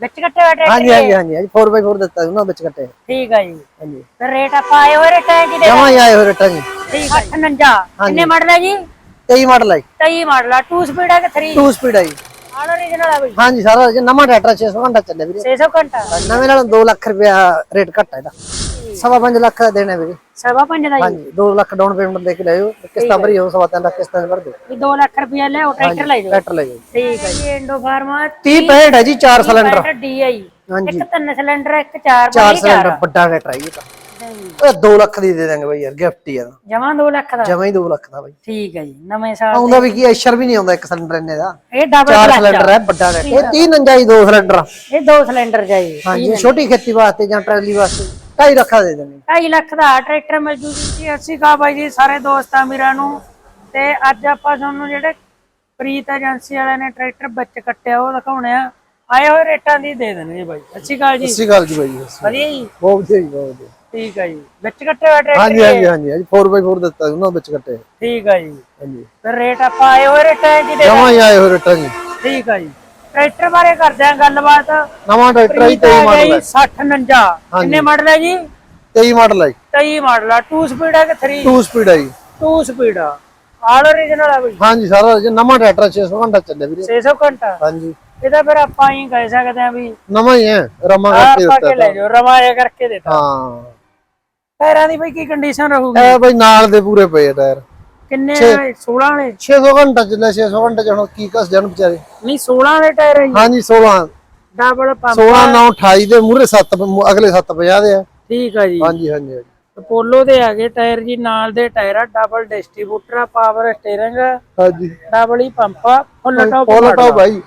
ਵਿੱਚ ਕੱਟੇ ਹੋਏ ਟਰੈਕਟਰ ਹਾਂਜੀ ਹਾਂਜੀ ਹਾਂਜੀ 4x4 ਦਿੱਤਾ ਉਹਨਾਂ ਵਿੱਚ ਕੱਟੇ। ਠੀਕ ਹੈ ਜੀ। ਹਾਂਜੀ। ਤੇ ਰੇਟ ਆਪਾਂ ਆਏ ਹੋਏ ਰੇਟਾਂ ਕੀ ਦੇ ਜਮਾ ਹੀ ਆਏ ਹੋਏ ਰਟਾ ਜੀ। ਠੀਕ ਹੈ 59 ਕਿੰਨੇ ਮਾਡਲ ਹੈ ਜੀ? 23 ਮਾਡਲ ਹੈ 23 ਮਾਡਲ ਆ। 2 ਸਪੀਡ ਹੈ ਕਿ 3 2 ਸਪੀਡ ਹੈ ਜੀ। ਆਲ ਓਰੀਜਨਲ ਆ ਬਈ। ਹਾਂਜੀ ਸਾਰਾ ਨਵਾਂ ਟਰੈਕਟਰ 600 ਘੰਟਾ ਚੱਲਿਆ ਵੀਰੇ। 600 ਘੰਟਾ? ਨਵੇਂ ਨਾਲ 2 ਲੱਖ ਰੁਪਇਆ ਰੇਟ ਘੱਟ ਹੈ ਇਹਦਾ। ਸਵਾ ਪੰਜ ਲੱਖ ਦਾ ਦੇਣਾ ਵੀਰੇ। ਸਵਾ ਪੰਜ ਦਾ ਜੀ ਹਾਂਜੀ 2 ਲੱਖ ਡਾਊਨ ਪੇਮੈਂਟ ਦੇ ਕੇ ਲਿਆਓ ਕਿਸ਼ਤਾਂ ਭਰੀ ਹੋ। ਸਵਾ ਤਿੰਨ ਲੱਖ ਕਿਸ਼ਤਾਂ ਭਰ ਦਿਓ। ਵੀ 2 ਲੱਖ ਰੁਪਇਆ ਲੈ ਉਹ ਟਰੈਕਟਰ ਲੈ ਜਾਓ। ਟਰੈਕਟਰ ਲੈ ਜਾਓ। ਠੀਕ ਹੈ ਜੀ। ਇੰਡੋ ਫਾਰਮਾ 30 65 ਹੈ ਜੀ 4 ਸਿਲੰਡਰ ਡੀਆਈ ਹਾਂਜੀ ਇੱਕ ਤਿੰਨ ਸਿਲੰਡਰ ਇੱਕ ਚਾਰ 4 ਸਿਲੰਡਰ ਵੱਡਾ ਟਰੈਕਟਰ ਹੈ ਜੀ ਇਹ ਤਾਂ। ਇਹ 2 ਲੱਖ ਦੀ ਦੇ ਦਾਂਗੇ ਬਾਈ ਯਾਰ ਗਿਫਟ ਹੀ ਆ ਜਮਾਂ 2 ਲੱਖ ਦਾ? ਜਮਾ ਹੀ 2 ਲੱਖ ਦਾ ਬਾਈ। ਠੀਕ ਹੈ ਜੀ ਨਵੇਂ ਸਾਲ ਆਉਂਦਾ ਵੀ ਕੀ ਐਸ਼ਰ ਵੀ ਨਹੀਂ ਆਉਂਦਾ ਇੱਕ ਸਿਲੰਡਰ ਇੰਨੇ ਦਾ। ਇਹ ਡਬਲ 4 ਸਿਲੰਡਰ ਹੈ ਵੱਡਾ ਇਹ 30 ਨੰਜਾ ਹੀ 2 ਸਿਲੰਡਰ ਇਹ ਦੋ ਸਿਲੰਡਰ ਜਾਈ ਹਾਂਜੀ ਛੋਟੀ ਖੇਤੀ ਵਾਸਤੇ ਜਾਂ ਟਰਾਲੀ ਵਾਸਤੇ। 2.5 ਲੱਖ ਦਾ ਦੇ ਦੇਣੇ। 2.5 ਲੱਖ ਦਾ ਟਰੈਕਟਰ ਮਿਲ ਜੂ ਜੀ ਅਸੀਂ ਕਹਾ ਬਾਈ ਜੀ ਸਾਰੇ ਦੋਸਤਾਂ ਵੀਰਾਂ ਨੂੰ। ਤੇ ਅੱਜ ਆਪਾਂ ਤੁਹਾਨੂੰ ਜਿਹੜੇ ਪ੍ਰੀਤ ਏਜੰਸੀ ਵਾਲਿਆਂ ਨੇ ਟਰੈਕਟਰ ਵਿੱਚ ਕੱਟਿਆ ਉਹ ਦਿਖਾਉਣੇ ਆ। ਆਏ ਹੋਏ ਰੇਟਾਂ ਦੀ ਦੇ ਦੇਣਗੇ ਬਾਈ। ਅੱਛੀ ਗੱਲ ਜੀ। ਸੱਚੀ ਗੱਲ ਜੀ ਬਾਈ ਵਧੀਆ ਜੀ? ਬਹੁਤ ਵਧੀਆ ਜੀ ਬਹੁਤ ਵਧੀਆ। ਠੀਕ ਹੈ ਜੀ। ਵਿੱਚ ਕੱਟੇ ਹੋਏ ਟਰੈਕਟਰ ਹਾਂਜੀ ਹਾਂਜੀ ਹਾਂਜੀ ਹਾਂਜੀ। 4x4 ਦਿੱਤਾ ਸੀ ਉਹਨਾਂ ਵਿੱਚ ਕੱਟੇ। ਠੀਕ ਹੈ ਜੀ। ਹਾਂਜੀ। ਫਿਰ ਰੇਟ ਆਪਾਂ ਆਏ ਹੋਏ ਰੇਟਾਂ ਕੀ ਦੇ ਜਮਾ ਹੀ ਆਏ ਹੋਏ ਰਟਾ ਜੀ। ਠੀਕ ਹੈ ਜੀ। ਟਰੈਕਟਰ ਬਾਰੇ ਕਰਦੇ ਆ ਗੱਲਬਾਤ। ਨਵਾਂ ਟਰੈਕਟਰ ਹੈ ਜੀ, ਪ੍ਰੀਤ 23 ਹੈ ਮਾਡਲ ਹੈ। 60 49 ਕਿੰਨੇ ਮਾਡਲ ਹੈ ਜੀ? 23 ਮਾਡਲ ਹੈ 23 ਮਾਡਲ ਆ। 2 ਸਪੀਡ ਹੈ ਕਿ 3 2 ਸਪੀਡ ਹੈ ਜੀ। 2 ਸਪੀਡ ਆ। ਆਲ ਓਰੀਜਨਲ ਆ ਬਈ। ਹਾਂਜੀ ਸਾਰਾ ਨਵਾਂ ਟਰੈਕਟਰ 600 ਘੰਟਾ ਚੱਲਿਆ ਵੀਰੇ। 600 ਘੰਟਾ? ਹਾਂਜੀ। ਇਹਦਾ ਫਿਰ ਆਪਾਂ ਹੀ ਕਹਿ ਸਕਦੇ ਆ ਵੀ ਨਵਾਂ ਹੀ ਹੈ ਰਮਾ ਕਰਕੇ ਆਪਾਂ ਕੇ ਦਿੱਤਾ ਲੈ ਜਾਓ ਰਵਾਇਆ ਕਰਕੇ ਦਿੱਤਾ। ਹਾਂ। ਟਾਇਰਾਂ ਦੀ ਬਈ ਕੀ ਕੰਡੀਸ਼ਨ ਰਹੂਗੀ? ਇਹ ਬਈ ਨਾਲ ਦੇ ਪੂਰੇ ਪਏ ਟਾਇਰ। ਕਿੰਨੇ 16 ਵਾਲੇ 600 ਘੰਟਾ ਚੱਲਿਆ 600 ਘੰਟਾ ਚ ਹੁਣ ਕੀ ਕਸ ਜਾਣ ਵਿਚਾਰੇ। ਨਹੀਂ 16 ਵਾਲੇ ਟਾਇਰ ਹੈ ਜੀ। ਹਾਂਜੀ 16 ਡਬਲ ਪੰਪ 16 9 28 ਦੇ ਮੂਰੇ 7 ਅਗਲੇ 7 50 ਦੇ ਆ। ਠੀਕ ਆ ਜੀ। ਹਾਂਜੀ ਹਾਂਜੀ ਹਾਂਜੀ। ਅਪੋਲੋ ਦੇ ਹੈਗੇ ਟਾਇਰ ਜੀ ਨਾਲ ਦੇ ਟਾਇਰ ਆ। ਡਬਲ ਡਿਸਟ੍ਰੀਬਿਊਟਰ ਆ ਪਾਵਰ ਸਟੀਅਰਿੰਗ ਹਾਂਜੀ। ਡਬਲ ਹੀ ਪੰਪ ਆ। ਫੁੱਲ ਟਾਪ ਫੋਲੋ ਟਾਪ ਭਾਈ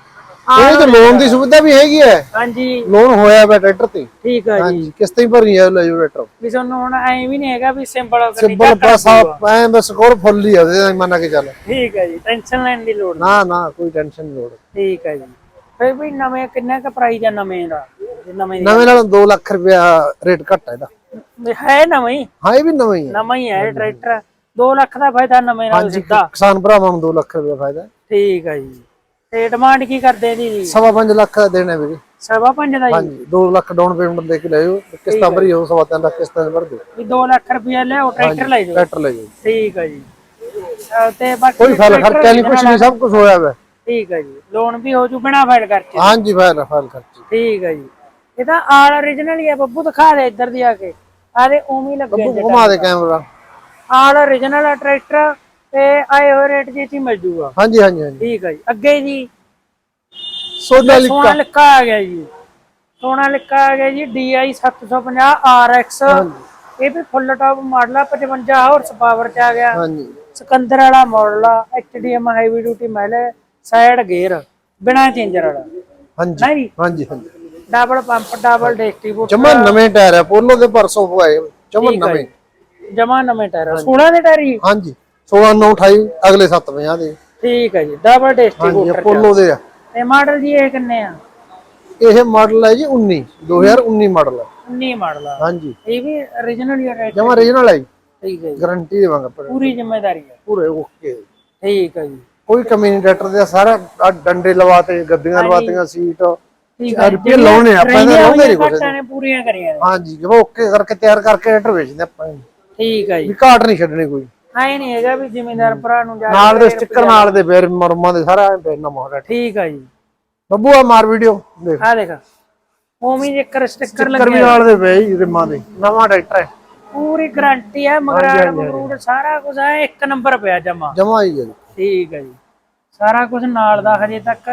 ਇਹ ਤੇ ਲੋਨ ਦੀ ਸੁਵਿਧਾ ਵੀ ਹੈਗੀ ਹੈ। ਹਾਂਜੀ। ਲੋਨ ਹੋਇਆ ਵਾ ਟਰੈਕਟਰ ਤੇ। ਠੀਕ ਆ ਜੀ। ਹਾਂਜੀ ਕਿਸ਼ਤਾਂ ਹੀ ਭਰਨੀ ਹੈ ਲੈ ਜਾਓ ਟਰੈਕਟਰ। ਵੀ ਤੁਹਾਨੂੰ ਹੁਣ ਐਂ ਵੀ ਨਹੀਂ ਹੈਗਾ ਵੀ ਸਿੰਪਲ ਸਿੰਪਲ ਬਸ ਐ ਬਸ ਸਕੋਰ ਫੁੱਲ ਹੀ ਉਹਦੇ ਮੰਨ ਕੇ ਚੱਲ। ਠੀਕ ਹੈ ਜੀ ਟੈਨਸ਼ਨ ਲੈਣ ਦੀ ਲੋੜ ਨਹੀਂ। ਨਾ ਨਾ ਕੋਈ ਟੈਨਸ਼ਨ ਨਹੀਂ ਲੋੜ ਠੀਕ ਹੈ ਜੀ। ਫਿਰ ਵੀ ਨਵੇਂ ਕਿੰਨਾ ਕੁ ਪ੍ਰਾਈਸ ਆ ਨਵੇਂ ਦਾ? ਜੇ ਨਵੇਂ ਨਵੇਂ ਨਾਲ 2 ਲੱਖ ਰੁਪਇਆ ਰੇਟ ਘੱਟ ਹੈ ਇਹਦਾ। ਹੈ ਨਵਾਂ? ਹੀ ਹਾਂ ਇਹ ਵੀ ਨਵਾਂ ਹੀ ਹੈ ਨਵਾਂ ਹੀ ਹੈ ਟਰੈਕਟਰ। 2 ਲੱਖ ਦਾ ਫਾਇਦਾ ਨਵੇਂ ਨਾਲ ਸਿੱਧਾ। ਕਿਸਾਨ ਭਰਾਵਾਂ ਨੂੰ 2 ਲੱਖ ਰੁਪਇਆ ਫਾਇਦਾ ਠੀਕ ਹੈ ਜੀ। ਤੇ ਡਿਮਾਂਡ ਕੀ ਕਰਦੇ ਜੀ? ਸਵਾ ਪੰਜ ਲੱਖ ਦਾ ਦੇਣਾ ਵੀਰੇ। ਸਵਾ ਪੰਜ ਦਾ ਜੀ? ਹਾਂਜੀ 2 ਲੱਖ ਡਾਊਨ ਪੇਮੈਂਟ ਦੇ ਕੇ ਲਿਆਓ ਕਿਸ਼ਤਾਂ ਭਰੀ ਹੋ ਸਵਾ ਤਿੰਨ ਲੱਖ ਕਿਸ਼ਤਾਂ ਭਰ ਦਿਓ। ਵੀ 2 ਲੱਖ ਰੁਪਇਆ ਲਿਆਓ ਟਰੈਕਟਰ ਲੈ ਜਾਓ। ਟਰੈਕਟਰ ਲੈ ਜਾਓ। ਠੀਕ ਹੈ ਜੀ। ਤੇ ਬਾਕੀ ਕੋਈ tractor ਖਰਚਾ ਨਹੀਂ ਕੁਛ ਨਹੀਂ ਸਭ ਕੁਝ ਹੋਇਆ ਵਾ। ਠੀਕ ਹੈ ਜੀ। ਲੋਨ ਵੀ ਹੋ ਜੂ ਬਿਨਾ ਫਾਈਲ ਖਰਚੇ ਹਾਂਜੀ ਫਾਇਲ ਫਾਇਲ ਖਰਚੀ ਠੀਕ ਹੈ ਜੀ। ਇਹ ਤਾਂ ਆਲ origignal ਹੀ ਆ ਬੱਬੂ ਦਿਖਾ ਦੇ ਇੱਧਰ ਦੀ ਆ ਕੇ। ਆਰੇ ਉਵੇਂ ਲੱਗੇ ਬੱਬੂ ਘੁਮਾ ਦੇ ਕੈਮਰਾ ਆਲ origignal ਆ ਟਰੈਕਟਰ। ਤੇ ਆਏ ਹੋਏ ਰੇਟ ਜੀ ਚ ਹੀ ਮਿਲ ਜੂਗਾ। ਹਾਂਜੀ ਹਾਂਜੀ ਹਾਂਜੀ। ਠੀਕ ਹੈ ਜੀ। ਅੱਗੇ ਜੀ ਸੋਨਾ ਲਿਖਾ ਸੋਨਾ ਲਿਖਾ। ਆ ਗਿਆ ਜੀ। ਸੋਨਾ ਲਿਖਾ ਆ ਗਿਆ ਜੀ DI 750 RX ਇਹ ਵੀ ਫੁੱਲ ਟਾਪ ਮਾਡਲ ਆ 55 ਹਾਰਸ ਪਾਵਰ ਚ ਆ ਗਿਆ। ਹਾਂਜੀ। ਸਿਕੰਦਰ ਵਾਲਾ ਮਾਡਲ ਆ HDM ਹੈਵੀ ਡਿਊਟੀ ਮਹਿਲ ਸਾਈਡ ਗੇਅਰ ਬਿਨਾ ਚੇਂਜਰ ਵਾਲਾ। ਹਾਂਜੀ ਨਹੀਂ ਹਾਂਜੀ ਹਾਂਜੀ। ਡਬਲ ਪੰਪ ਡਬਲ ਡਿਸਟ੍ਰੀਬਿਊਟਰ ਜਮਾ ਨਵੇਂ ਟਾਇਰ ਹੈ ਪੋਲੋ ਦੇ ਪਰਸੋਂ ਪਵਾਏ। ਜਮਾ ਨਵੇਂ। ਜਮਾ ਨਵੇਂ ਟਾਇਰ 16 ਦੇ ਟਾਇਰ ਹਾਂਜੀ। 16 9 28 ਅਗਲੇ 7 50 ਦੇ। ਠੀਕ ਹੈ ਜੀ ਡਬਲ ਹਾਂਜੀ ਪੋਲੋ ਦੇ ਆ। ਤੇ ਮਾਡਲ ਜੀ ਇਹ ਕਿੰਨੇ ਆ? ਇਹ ਮਾਡਲ ਹੈ ਜੀ 19 2019 ਮਾਡਲ ਹੈ। 19 ਮਾਡਲ ਆ। ਹਾਂਜੀ। ਇਹ ਵੀ origignal ਹੀ ਹੈ ਜਮਾ ਰੀਜਨਲ ਹੈ ਜੀ। ਠੀਕ ਹੈ ਜੀ। ਗਾਰੰਟੀ ਦੇਵਾਂਗਾ ਪਰ ਪੂਰੀ ਜ਼ਿੰਮੇਵਾਰੀ ਹੈ। ਪੂਰੇ ਓਕੇ ਠੀਕ ਹੈ ਜੀ। ਕੋਈ ਕਮੀ ਨਹੀਂ ਟਰੈਕਟਰ ਦੇ ਸਾਰਾ ਡੰਡੇ ਲਵਾਤੇ ਗੱਦੀਆਂ ਲਵਾਤੀਆਂ ਸੀਟ ਰੁਪਏ ਲਾਉਣੇ ਆਪਾਂ ਲਾਉਂਦੇ ਨਹੀਂ ਪੂਰੀਆਂ ਕਰੀਆਂ। ਹਾਂਜੀ ਜਿਵੇਂ ਓਕੇ ਕਰਕੇ ਤਿਆਰ ਕਰਕੇ ਟਰੈਕਟਰ ਵੇਚਦੇ ਆਪਾਂ। ਵੀ ਠੀਕ ਹੈ ਜੀ। ਘਾਟ ਨਹੀਂ ਛੱਡਣੀ ਕੋਈ। ਐ ਨਹੀਂ ਹੈਗਾ ਵੀ ਜ਼ਿਮੀਂਦਾਰ ਭਰਾ ਨੂੰ ਜਾ ਨਾਲ ਦੇ ਸਟicker ਨਾਲ ਦੇ ਫੇਰ ਮਰਮਾਂ ਦੇ ਸਾਰਾ ਫੇਰ ਨਾ ਮੋੜਾ ਠੀਕ ਹੈ ਜੀ। ਬੱਬੂ ਆ ਮਾਰ ਵੀਡੀਓ ਦੇਖ। ਆ ਦੇਖ। ਉਵੇਂ ਸਟicker ਕਰ ਵੀ ਲੱਗਿਆ। ਨਾਲ ਦੇ ਪਏ ਜੀ ਰਿਮਾਂ ਦੇ। ਨਵਾਂ ਟਰੈਕਟਰ ਹੈ। ਪੂਰੀ ਗਾਰੰਟੀ ਹੈ ਮਗਰਾੜ ਮਗਰੂੜ ਸਾਰਾ ਕੁਝ ਹੈ ਇੱਕ ਨੰਬਰ ਪਿਆ ਜਮਾ। ਜਮਾ ਹੀ ਹੈ। ਜੀ। ਠੀਕ ਹੈ ਜੀ। ਸਾਰਾ ਕੁਝ ਨਾਲ ਦਾ ਹਜੇ ਤੱਕ।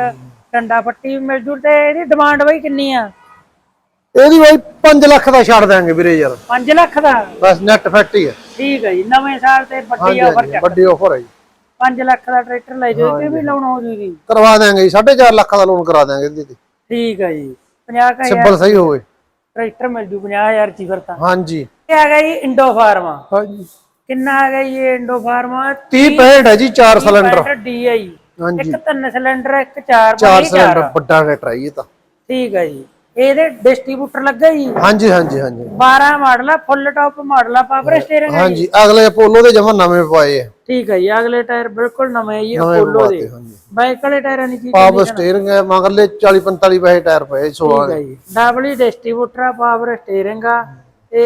ਡੰਡਾ ਪੱਟੀ ਵੀ ਮਿਲ ਜੂ ਤੇ ਇਹਦੀ ਡਿਮਾਂਡ ਬਈ ਕਿੰਨੀ ਆ? ਇਹਦੀ ਬਾਈ 5 ਲੱਖ ਦਾ ਛੱਡ ਦਾਂਗੇ ਵੀਰੇ ਯਾਰ। 5 ਲੱਖ ਦਾ? ਬਸ ਨੈਟ ਫੈਕਟ ਹੀ ਹੈ। ਠੀਕ ਹੈ ਜੀ ਨਵੇਂ ਸਾਲ ਤੇ ਵੱਡੀ ਹਾਂਜੀ ਆਫਰ ਹਾਂਜੀ, ਵੱਡੀ ਆਫਰ ਹੈ ਜੀ। 5 ਲੱਖ ਦਾ ਟਰੈਕਟਰ ਲੈ ਜਾਓ ਇਹ ਵੀ ਲਾਉਣਾ ਹੋ ਜੂਗੀ। ਕਰਵਾ ਦਾਂਗੇ ਜੀ 4.5 ਲੱਖ ਦਾ ਲੋਨ ਕਰਾ ਦਾਂਗੇ ਇਹਦੇ ਤੇ। ਠੀਕ ਹੈ ਜੀ 50000 ਸਿੰਪਲ ਸਹੀ ਹੋਵੇ। ਟਰੈਕਟਰ ਮਿਲ ਜੂ 50000 ਚ ਹੀ ਫਿਰ ਤਾਂ ਹਾਂਜੀ। ਇਹ ਆ ਗਿਆ ਜੀ ਇੰਡੋ ਫਾਰਮਾ ਹਾਂਜੀ। ਕਿੰਨਾ ਆ ਗਿਆ ਜੀ ਇਹ ਇੰਡੋ ਫਾਰਮਾ 30 65 ਹੈ ਜੀ 4 ਸਿਲੰਡਰ ਡੀਆਈ ਹਾਂਜੀ। ਇੱਕ ਤਿੰਨ ਸਿਲੰਡਰ ਇੱਕ ਚਾਰ 4 ਬਾਈ ਚਾਰ। ਸਿਲੰਡਰ ਵੱਡਾ ਟਰੈਕਟਰ ਹੈ ਜੀ ਇਹ ਤਾਂ। ਠੀਕ ਹੈ ਜੀ। ਇਹਦੇ ਡਿਸਟ੍ਰੀਬਿਊਟਰ ਲੱਗਾ ਜੀ। ਹਾਂਜੀ ਹਾਂਜੀ ਹਾਂਜੀ। 12 ਮਾਡਲ ਆ ਫੁੱਲ ਟਾਪ ਮਾਡਲ ਆ ਪਾਵਰ ਸਟੀਅਰਿੰਗ ਹਾਂਜੀ ਅਗਲੇ ਅਪੋਲੋ ਦੇ ਜਮਾ ਨਵੇਂ ਪਵਾਏ ਆ। ਠੀਕ ਹੈ ਜੀ ਅਗਲੇ ਟਾਇਰ ਬਿਲਕੁਲ ਨਵੇਂ ਹੈ ਜੀ ਨਵੇਂ ਅਪੋਲੋ ਪਵਾਤੇ ਦੇ ਹਾਂਜੀ। ਬਾਈਕ ਵਾਲੇ ਟਾਇਰਾਂ ਦੀ ਪਾਵਰ ਸਟੀਅਰਿੰਗ ਹੈ ਮਗਰਲੇ 40 45 ਪੈਸੇ ਟਾਇਰ ਪਏ 16 ਠੀਕ ਹੈ ਜੀ। ਡਬਲ ਡਿਸਟ੍ਰੀਬਿਊਟਰ ਆ ਪਾਵਰ ਸਟੀਅਰਿੰਗ ਆ। ਤੇ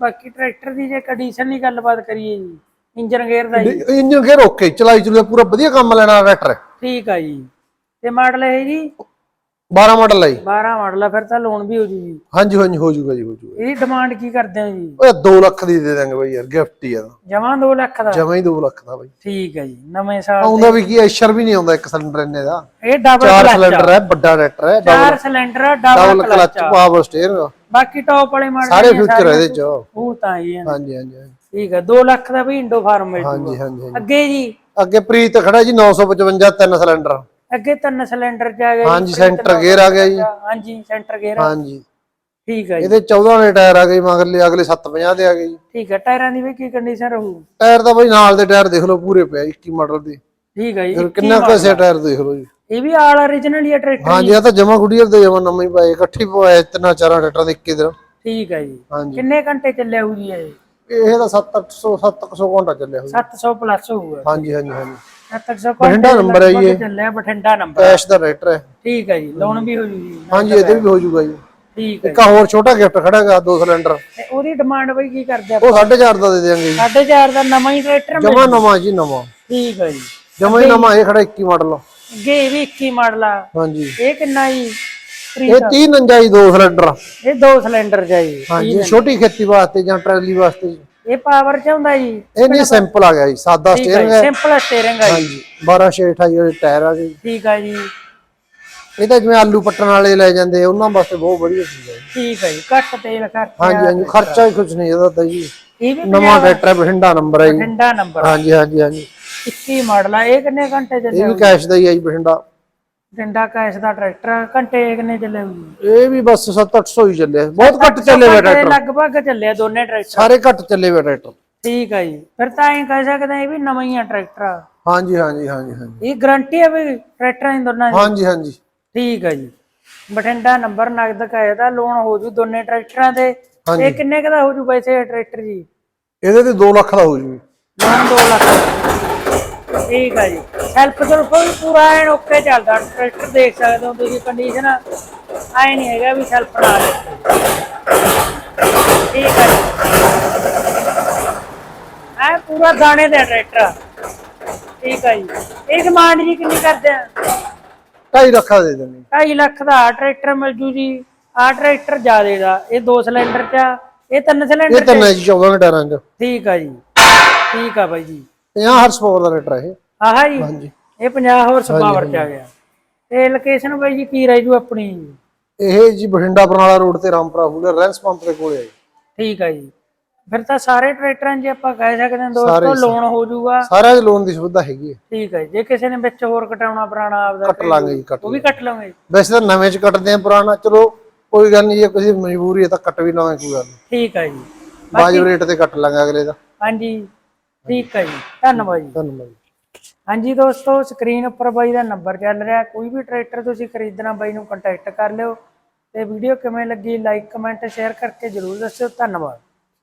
ਬਾਕੀ ਟਰੈਕਟਰ ਦੀ ਜੇ ਕੰਡੀਸ਼ਨ ਦੀ ਗੱਲਬਾਤ ਕਰੀਏ ਜੀ ਇੰਜਨ ਗੇਅਰ ਦਾ ਜੀ। ਇੰਜਨ ਗੇਅਰ ਓਕੇ ਚਲਾਈ ਚਲੂਆ ਪੂਰਾ ਵਧੀਆ ਕੰਮ ਲੈਣਾ ਟਰੈਕਟਰ ਠੀਕ ਆ ਜੀ। ਤੇ ਮਾਡਲ ਹੈ ਜੀ 12 ਮਾਡਲ ਹੈ ਜੀ। 12 ਮਾਡਲ ਆ ਫਿਰ ਤਾਂ ਲੋਨ ਵੀ ਹੋ ਜੂ ਜੀ। ਹਾਂਜੀ ਹਾਂਜੀ ਹੋ ਜੂਗਾ ਜੀ ਹੋ ਜੂਗਾ। ਇਹਦੀ ਡਿਮਾਂਡ ਕੀ ਕਰਦੇ ਹੋ ਜੀ? ਓਏ 2 ਲੱਖ ਦੀ ਦੇ ਦਾਂਗੇ ਬਈ ਯਾਰ ਗਿਫਟ ਹੀ ਆ। ਜਮਾਂ 2 ਲੱਖ ਦਾ? ਜਮਾ ਹੀ 2 ਲੱਖ ਦਾ ਬਈ। ਠੀਕ ਹੈ ਜੀ ਨਵੇਂ ਸਾਲ ਆਉਂਦਾ ਵੀ ਕੀ ਐਸ਼ਰ ਵੀ ਨਹੀਂ ਆਉਂਦਾ ਇੱਕ ਸਿਲੰਡਰ ਇੰਨੇ ਦਾ। ਇਹ ਡਬਲ ਚਾਰ ਸਿਲੰਡਰ ਹੈ ਵੱਡਾ ਟਰੈਕਟਰ ਹੈ ਚਾਰ cylinder double clutch power steering ਬਾਕੀ ਟੌਪ ਵਾਲੇ ਮਾਡਲ ਸਾਰੇ ਫਿਊਚਰ ਇਹਦੇ ਚ। ਉਹ ਤਾਂ ਹੀ ਹੈ ਹਾਂਜੀ ਹਾਂਜੀ ਠੀਕ ਹੈ 2 ਲੱਖ ਦਾ ਵੀ ਇੰਡੋ ਫਾਰਮ ਮਿਲ ਜੂਗਾ। ਹਾਂਜੀ ਹਾਂਜੀ। ਅੱਗੇ ਜੀ। ਅੱਗੇ ਪ੍ਰੀਤ ਖੜਾ ਜੀ 955 ਤਿੰਨ ਸਿਲੰਡਰ ਅੱਗੇ ਤਿੰਨ ਸਿਲੰਡਰ ਚ ਆ ਗਿਆ ਹਾਂਜੀ ਸੈਂਟਰ ਗੇਅਰ ਆ ਗਿਆ ਜੀ। ਹਾਂਜੀ ਸੈਂਟਰ ਗੇਅਰ ਹਾਂਜੀ। ਠੀਕ ਹੈ ਜੀ। ਇਹਦੇ 14 ਵਾਲੇ ਟਾਇਰ ਆ ਗਏ ਮਗਰਲੇ ਅਗਲੇ 750 ਦੇ ਆ ਗਏ ਜੀ। ਠੀਕ ਹੈ ਟਾਇਰਾਂ ਦੀ ਵੀ ਕੀ ਕੰਡੀਸ਼ਨ ਰਹੂ? ਟਾਇਰ ਤਾਂ ਬਈ ਨਾਲ ਦੇ ਟਾਇਰ ਦੇਖ ਲਓ ਪੂਰੇ ਪਿਆ 21 ਮਾਡਲ ਦੇ। ਠੀਕ ਹੈ ਜੀ ਫਿਰ ਕਿੰਨਾ ਪੈਸੇ ਟਾਇਰ ਦੇਖ ਲਓ ਜੀ। ਇਹ ਵੀ ਆਲ origignal ਹੀ ਹੈ ਟਰੈਕਟਰ ਹਾਂਜੀ ਆ ਤਾਂ ਜਮਾ ਗੁੜੀਅਰ ਦੇ ਜਮਾ ਨਵੇਂ ਹੀ ਪਾਏ ਇਕੱਠੀ ਪਵਾਏ ਤਿੰਨਾਂ ਚਾਰਾਂ ਟਰੈਕਟਰਾਂ ਦੇ ਇੱਕੇ ਦਿਨ। ਠੀਕ ਹੈ ਜੀ। ਹਾਂਜੀ। ਕਿੰਨੇ ਘੰਟੇ ਚੱਲਿਆ ਹੋਊ ਜੀ ਇਹ? ਇਹ ਤਾਂ 700 700 ਘੰਟਾ ਚੱਲਿਆ ਹੋਇਆ 700 ਪਲੱਸ ਹੋਊਗਾ। ਹਾਂਜੀ ਹਾਂਜੀ ਹਾਂਜੀ। 700 ਬਠਿੰਡਾ number ਹੈ ਜੀ ਇਹ। ਚੱਲਿਆ ਬਠਿੰਡਾ ਨੰਬਰ ਕੈਸ਼ ਦਾ ਟਰੈਕਟਰ ਹੈ। ਠੀਕ ਹੈ ਜੀ ਲੋਨ ਵੀ ਹੋ ਜੂ ਜੀ। ਹਾਂਜੀ ਇਹਦੇ ਵੀ ਹੋ ਜਾਊਗਾ ਜੀ। ਠੀਕ ਹੈ ਇੱਕ ਆਹ ਹੋਰ ਛੋਟਾ ਗਿਫਟ ਖੜਾ ਹੈਗਾ ਦੋ ਸਿਲੰਡਰ ਤੇ ਉਹਦੀ ਡਿਮਾਂਡ ਬਈ ਕੀ ਕਰਦੇ ਆ ਉਹ 4.5 ਦਾ ਦੇ ਦੇਵਾਂਗੇ ਜੀ। 4.5 ਦਾ ਨਵਾਂ ਹੀ ਟਰੈਕਟਰ ਮਿਲ ਜਮਾ ਨਵਾਂ ਜੀ ਨਵਾਂ। ਠੀਕ ਹੈ ਜੀ। ਜਮਾ ਹੀ ਨਵਾਂ ਇਹ ਖੜਾ 21 ਮਾਡਲ ਅੱਗੇ ਇਹ ਵੀ 21 ਮਾਡਲ ਆ। ਹਾਂਜੀ। ਇਹ ਕਿੰਨਾ ਜੀ? ਇਹ 30 ਨੰਜਾ ਜੀ ਦੋ ਸਿਲੰਡਰ ਇਹ ਦੋ ਸਿਲੰਡਰ ਜਾਈ ਹਾਂਜੀ ਛੋਟੀ ਖੇਤੀ ਵਾਸਤੇ ਜਾਂ ਟਰੈਲੀ ਵਾਸਤੇ ਜੀ। ਇਹ ਪਾਵਰ ਚ ਹੁੰਦਾ ਜੀ। ਇਹ ਨਹੀਂ ਸਿੰਪਲ ਆ ਗਿਆ ਜੀ ਸਾਦਾ ਸਟੀਅਰਿੰਗ ਹੈ। ਸਿੰਪਲ ਸਟੀਅਰਿੰਗ ਹੈ ਹਾਂਜੀ 12 6 28 ਵਾਲੇ ਟਾਇਰ ਆ ਜੀ। ਠੀਕ ਹੈ ਜੀ। ਇਹ ਤਾਂ ਜਿਵੇਂ ਆਲੂ ਪੱਟਣ ਵਾਲੇ ਲੈ ਜਾਂਦੇ ਆ, ਉਹਨਾਂ ਵਾਸਤੇ ਬਹੁਤ ਵਧੀਆ ਚੀਜ਼ ਹੈ। ਠੀਕ ਹੈ ਜੀ ਘੱਟ ਤੇਲ ਖਰਚਾ ਹਾਂਜੀ ਹਾਂਜੀ ਖਰਚਾ ਹੀ ਕੁਝ ਨਹੀਂ ਇਹਦਾ ਤਾਂ ਜੀ। ਇਹ ਵੀ ਨਵਾਂ ਟਰੈਕਟਰ ਬਠਿੰਡਾ ਨੰਬਰ ਹੈ ਜੀ। ਠੰਡਾ ਨੰਬਰ ਹਾਂਜੀ ਹਾਂਜੀ ਹਾਂਜੀ। 21 ਮਾਡਲ ਆ ਇਹ ਕਿੰਨੇ ਘੰਟੇ ਚੱਲੇ ਇਹ ਵੀ ਕੈਸ਼ ਦਾ ਹੀ ਹੈ ਜੀ ਬਠਿੰਡਾ। ਡੰਡਾ ਕੈਸ ਦਾ ਟਰੈਕਟਰ ਆ, ਘੰਟੇ ਕਿੰਨੇ ਚੱਲੇ ਇਹ ਵੀ ਬਸ 7-800 ਹੀ ਚੱਲਿਆ ਬਹੁਤ ਘੱਟ ਚੱਲੇ ਵੇ ਘੰਟੇ ਟਰੈਕਟਰ। ਲਗਭਗ ਚੱਲੇ ਆ ਦੋਨੇ ਟਰੈਕਟਰ। ਸਾਰੇ ਘੱਟ ਚੱਲੇ ਵੇ ਟਰੈਕਟਰ। ਠੀਕ ਹੈ ਜੀ। ਫਿਰ ਤਾਂ ਐਂ ਕਹਿ ਸਕਦੇ ਆ ਇਹ ਵੀ ਨਵਾਂ ਹੀ ਆ ਟਰੈਕਟਰ। ਆ। ਹਾਂਜੀ ਹਾਂਜੀ ਹਾਂਜੀ ਹਾਂਜੀ। ਇਹ ਗਾਰੰਟੀ ਹੈ ਵੀ ਟਰੈਕਟਰਾਂ ਦੀ ਦੋਨਾਂ ਦੀ? ਹਾਂਜੀ ਹਾਂਜੀ। ਠੀਕ ਹੈ ਜੀ। ਬਠਿੰਡਾ ਨੰਬਰ ਨਗਦ ਕਾਇਆ ਦਾ ਲੋਨ ਹੋ ਜੂ ਦੋਨੇ ਟਰੈਕਟਰਾਂ ਦੇ। ਹਾਂਜੀ। ਇਹ ਕਿੰਨੇ ਕੁ ਦਾ ਹੋ ਜੂ ਵੈਸੇ ਟਰੈਕਟਰ ਜੀ? ਇਹਦੇ ਤੇ 2 ਲੱਖ ਦਾ ਹੋ ਜੂ। ਲੋਨ 2 ਲੱਖ। ਠੀਕ ਹੈ ਜੀ। ਸੈਲਫ ਸਰਫ ਵੀ ਪੂਰਾ ਐਨ ਓਕੇ ਚੱਲਦਾ। ਟਰੈਕਟਰ ਦੇਖ ਸਕਦੇ ਹੋ ਤੁਸੀਂ ਕੰਡੀਸ਼ਨ ਐ ਨਹੀਂ ਹੈਗਾ ਵੀ ਸੈਲਫ ਨਾਲ ਠੀਕ ਹੈ ਜੀ। ਐ ਪੂਰਾ ਦਾਣੇ ਦਾ ਟਰੈਕਟਰ ਠੀਕ ਹੈ ਜੀ। ਇਹ ਡਿਮਾਂਡ ਜੀ ਕਿੰਨੀ ਕਰਦੇ ਆ? 2.5 ਲੱਖ ਦਾ ਦੇ ਦੇਣੀ 2.5 ਲੱਖ ਦਾ ਟਰੈਕਟਰ ਮਿਲ ਜੂ ਜੀ। ਆ ਟਰੈਕਟਰ ਜ਼ਿਆਦੇ ਦਾ। ਇਹ ਦੋ ਸਿਲੰਡਰ ਚ ਆ, ਇਹ ਤਿੰਨ ਇਹ ਸਿਲੰਡਰ ਤਾਂ ਚ ਮੈਂ ਜੀ 14 ਦੇ ਟਾਇਰਾਂ ਚ। ਠੀਕ ਆ ਜੀ। ਠੀਕ ਆ ਬਾਈ ਜੀ। 50 ਹਰਸ ਪਾਵਰ ਦਾ ਟਰੈਕਟਰ ਹੈ ਇਹ। ਆਹਾ ਜੀ ਹਾਂਜੀ। ਇਹ 50 ਹੋਰ ਪਾਵਰ ਚ ਆ ਗਿਆ। ਤੇ ਲੋਕੇਸ਼ਨ ਬਾਈ ਜੀ ਕੀ ਰਹਿ ਜੂ ਆਪਣੀ? ਇਹ ਜੀ ਬਠਿੰਡਾ ਬਰਨਾਲਾ ਰੋਡ ਤੇ ਰਾਮਪੁਰਾ ਹੂਲਰ ਰੈਂਸ ਪੰਪ ਦੇ ਕੋਲੇ ਹੈ ਜੀ। ਠੀਕ ਆ ਜੀ। ਫਿਰ ਤਾਂ ਸਾਰੇ ਟਰੈਕਟਰਾਂ 'ਚ ਆਪਾਂ ਕਹਿ ਸਕਦੇ ਹਾਂ ਦੋਸਤੋ ਲੋਨ ਹੋ ਜਾਊਗਾ ਸਾਰਿਆਂ ਦੇ ਲੋਨ ਦੀ ਸੁਵਿਧਾ ਹੈਗੀ ਹੈ ਠੀਕ ਹੈ ਜੀ। ਕਿਸੇ ਨੇ ਵਿੱਚ ਹੋਰ ਕਟਾਉਣਾ ਪੁਰਾਣਾ ਆਪਦਾ ਕੱਟ ਲਾਂਗੇ ਜੀ ਕੱਟ ਉਹ ਵੀ ਕੱਟ ਲਵਾਂਗੇ ਵੈਸੇ ਤਾਂ ਨਵੇਂ ਚ ਕੱਟਦੇ ਆ ਪੁਰਾਣਾ। ਚਲੋ ਕੋਈ ਗੱਲ ਨਹੀਂ ਜੇ ਕਿਸੇ ਦੀ ਮਜਬੂਰੀ ਹੈ ਤਾਂ ਕੱਟ ਵੀ ਲਵਾਂਗੇ ਕੋਈ ਗੱਲ ਨਹੀਂ ਠੀਕ ਹੈ ਜੀ। ਬਾਜੂ ਰੇਟ ਤੇ ਕੱਟ ਲਾਂਗੇ ਅਗਲੇ ਦਾ। ਹਾਂਜੀ। ਠੀਕ ਹੈ ਜੀ ਧੰਨਵਾਦ ਜੀ। ਧੰਨਵਾਦ ਜੀ। ਹਾਂਜੀ ਦੋਸਤੋ ਸਕਰੀਨ ਉੱਪਰ ਬਾਈ ਦਾ ਨੰਬਰ ਚੱਲ ਰਿਹਾ। ਕੋਈ ਵੀ ਟਰੈਕਟਰ ਤੁਸੀਂ ਖਰੀਦਣਾ ਬਾਈ ਨੂੰ ਕੰਟੈਕਟ ਕਰ ਲਿਓ। ਤੇ ਵੀਡੀਓ ਕਿਵੇਂ ਲੱਗੀ ਲਾਈਕ ਕਮੈਂਟ ਸ਼ੇਅਰ ਕਰਕੇ ਜਰੂਰ ਦੱਸਿਓ। ਧੰਨਵਾਦ।